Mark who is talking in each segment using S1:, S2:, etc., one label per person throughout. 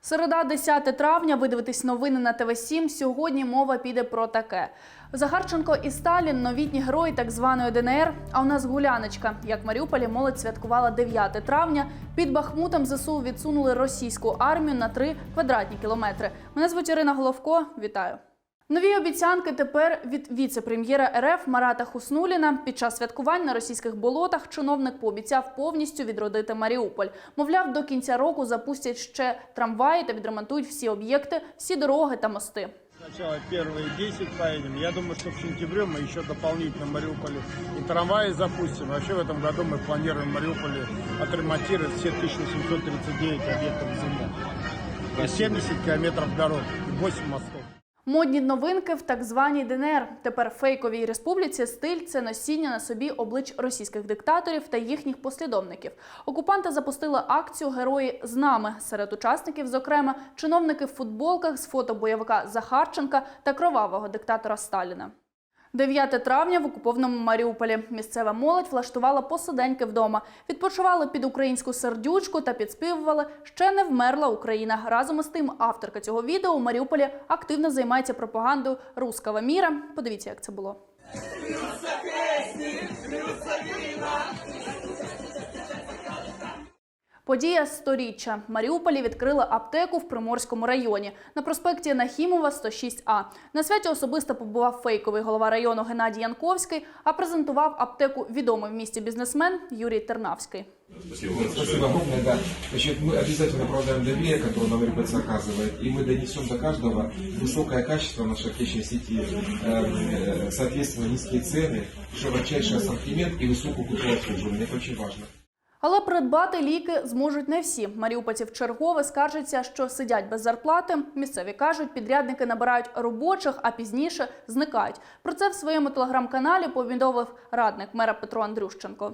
S1: Середа, 10 травня. Ви дивитесь новини на ТВ 7 Сьогодні мова піде про таке. Захарченко і Сталін новітні герої так званої ДНР. А у нас гуляночка. Як в Маріуполі молодь святкувала 9 травня. Під Бахмутом ЗСУ відсунули російську армію на 3 квадратні кілометри. Мене звуть Ірина Головко. Вітаю. Нові обіцянки тепер від віце-прем'єра РФ Марата Хуснуліна. Під час святкувань на російських болотах чиновник пообіцяв повністю відродити Маріуполь. Мовляв, до кінця року запустять ще трамваї та відремонтують всі об'єкти, всі дороги та мости.
S2: Сначала первые 10 поедем. Я думаю, что в сентябре мы еще дополнительно в Мариуполе и трамваи запустим. Вообще в этом году мы планируем в Мариуполе отремонтировать все 1739 объектов земли. И 70 километров дорог и 8 мостов.
S1: Модні новинки в так званій ДНР. Тепер фейковій республіці стиль це носіння на собі облич російських диктаторів та їхніх послідовників. Окупанти запустили акцію Герої з нами. Серед учасників, зокрема, чиновники в футболках з фото бойовика Захарченка та кровавого диктатора Сталіна. 9 травня в окупованому Маріуполі місцева молодь влаштувала посиденьки вдома, відпочивали під українську сердючку та підспівували ще не вмерла Україна. Разом із тим, авторка цього відео у Маріуполі активно займається пропагандою рускава міра. Подивіться, як це було. Подія сторіччя. В Маріуполі відкрили аптеку в Приморському районі на проспекті Нахімова 106А. На святі особисто побував фейковий голова району Геннадій Янковський, а презентував аптеку відомий в місті бізнесмен Юрій Тернавський.
S3: Спасибо огромное, да. Значит, мы обязательно продаем доверие, которое Новорипец оказывает, и мы донесем до каждого высокое качество нашей аптечной сети, э, э, соответственно, низкие цены, широчайший ассортимент и высокую культуру обслуживания. Это очень важно.
S1: Але придбати ліки зможуть не всі. Маріупольці чергове скаржаться, що сидять без зарплати. Місцеві кажуть, підрядники набирають робочих, а пізніше зникають. Про це в своєму телеграм-каналі повідомив радник мера Петро Андрющенко.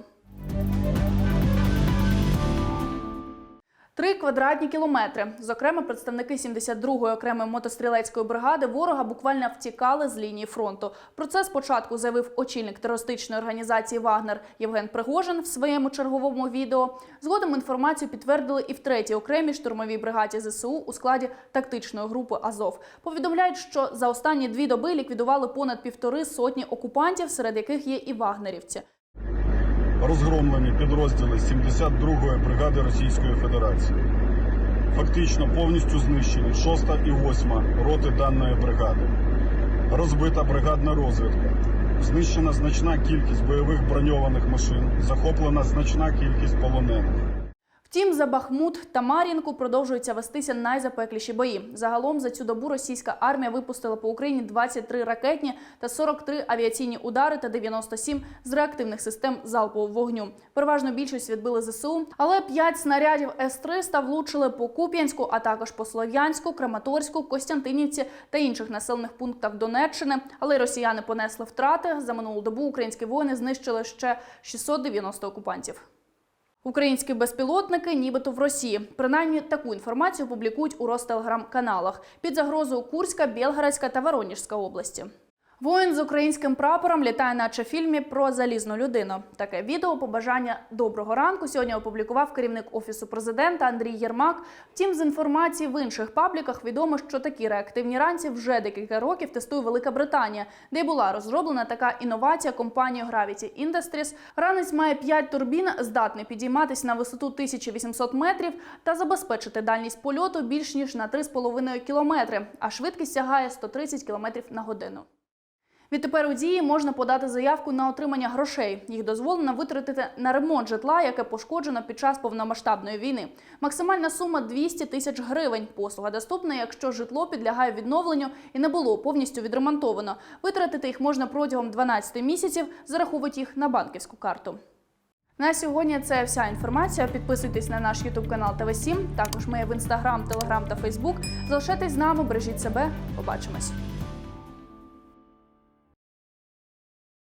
S1: Три квадратні кілометри. Зокрема, представники 72-ї окремої мотострілецької бригади ворога буквально втікали з лінії фронту. Про це спочатку заявив очільник терористичної організації Вагнер Євген Пригожин в своєму черговому відео. Згодом інформацію підтвердили і в третій окремій штурмовій бригаді ЗСУ у складі тактичної групи Азов. Повідомляють, що за останні дві доби ліквідували понад півтори сотні окупантів, серед яких є і вагнерівці.
S4: Розгромлені підрозділи 72-ї бригади Російської Федерації. Фактично повністю знищені 6 і 8 роти даної бригади. Розбита бригадна розвідка. Знищена значна кількість бойових броньованих машин, захоплена значна кількість полонених.
S1: Втім, за Бахмут та Мар'їнку продовжуються вестися найзапекліші бої. Загалом за цю добу російська армія випустила по Україні 23 ракетні та 43 авіаційні удари та 97 з реактивних систем залпового вогню. Переважно більшість відбили ЗСУ, але 5 снарядів С-300 влучили по Куп'янську, а також по Слов'янську, Краматорську, Костянтинівці та інших населених пунктах Донеччини. Але росіяни понесли втрати. За минулу добу українські воїни знищили ще 690 окупантів. Українські безпілотники, нібито в Росії. Принаймні таку інформацію публікують у Ростелеграм-каналах під загрозою Курська, Білгородська та Воронежська області. Воїн з українським прапором літає, наче в фільмі про залізну людину. Таке відео побажання доброго ранку сьогодні опублікував керівник офісу президента Андрій Єрмак. Втім, з інформації в інших пабліках відомо, що такі реактивні ранці вже декілька років тестує Велика Британія, де була розроблена така інновація компанією Gravity Industries. Ранець має 5 турбін, здатний підійматись на висоту 1800 метрів та забезпечити дальність польоту більш ніж на 3,5 кілометри, а швидкість сягає 130 кілометрів на годину. Відтепер у дії можна подати заявку на отримання грошей. Їх дозволено витратити на ремонт житла, яке пошкоджено під час повномасштабної війни. Максимальна сума 200 тисяч гривень. Послуга доступна, якщо житло підлягає відновленню і не було повністю відремонтовано. Витратити їх можна протягом 12 місяців, зараховують їх на банківську карту. На сьогодні це вся інформація. Підписуйтесь на наш Ютуб канал ТВ7. Також ми в інстаграм, телеграм та Фейсбук. Залишайтесь з нами, бережіть себе. Побачимось.